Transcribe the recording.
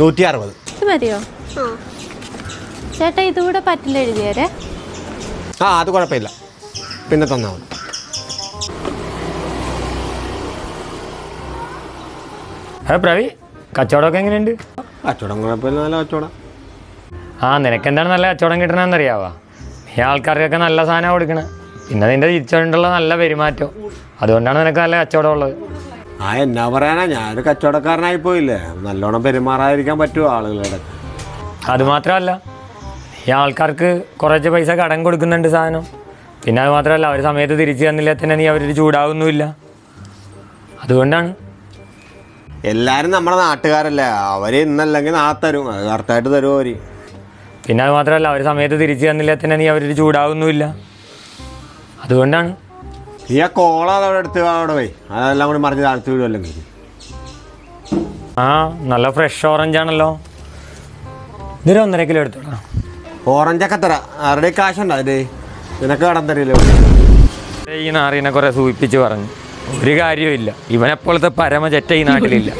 നൂറ്റി അറുപത് ഇത് മതിയോ? ചേട്ടാ ഇതുകൂടെ പറ്റില്ല എഴുതിയാരെ ആ അത് കുഴപ്പമില്ല. പിന്നെ തന്നാൽ മതി. ഏ പ്രവി കച്ചവടമൊക്കെ എങ്ങനെയുണ്ട്? കച്ചവടം കുഴപ്പമില്ല നല്ല കച്ചവടം. ആ നിനക്ക് എന്താണ് നല്ല കച്ചവടം കിട്ടണമെന്നറിയാവാ ഈ ആൾക്കാർക്കൊക്കെ നല്ല സാധനം കൊടുക്കണേ. പിന്നെ നിന്റെ തിരിച്ചുകൊണ്ടുള്ള നല്ല പെരുമാറ്റം. അതുകൊണ്ടാണ് നിനക്ക് നല്ല കച്ചവടം ഉള്ളത്. ആ എന്നാ പറയാനാ? ഞാനൊരു കച്ചവടക്കാരനായി പോയില്ലേ നല്ലോണം പെരുമാറാതിരിക്കാൻ പറ്റുമോ ആളുകളുടെ? അത് മാത്രമല്ല ഈ ആൾക്കാർക്ക് കുറച്ച് പൈസ കടം കൊടുക്കുന്നുണ്ട് സാധനം. പിന്നെ അത് മാത്രമല്ല അവർ സമയത്ത് തിരിച്ചു തന്നില്ല തന്നെ നീ അവരൊരു ചൂടാവുന്നുമില്ല. അതുകൊണ്ടാണ്. എല്ലാരും നമ്മുടെ നാട്ടുകാരല്ലേ. അവർ ഇന്നല്ലെങ്കിൽ നാ തരും. അത് കറക്റ്റായിട്ട് തരും അവർ? പിന്നെ അത് മാത്രമല്ല അവർ സമയത്ത് തിരിച്ചു തന്നില്ല തന്നെ നീ അവരൊരു ചൂടാവുന്നുമില്ല. അതുകൊണ്ടാണ്. നീ ആ കോള അവിടെ എടുത്ത് അവിടെ പോയി. അതെല്ലാം കൂടി മറിഞ്ഞ് താഴ്ത്തി വിടുമല്ലോ ആ നല്ല ഫ്രഷ് ഓറഞ്ച് ആണല്ലോ. ഇതൊരു ഒന്നര കിലോ എടുത്തോളാം ഓറഞ്ചൊക്കെ തരാം. ആരുടെ കാശുണ്ടോ അതിന് നിനക്ക് കടം തരില്ലേ? ഈ നാറിനെ കുറെ സൂചിപ്പിച്ച് പറഞ്ഞു. ഒരു കാര്യവും ഇല്ല ഇവനെപ്പോഴത്തെ പരമചറ്റ ഈ നാട്ടിലില്ല.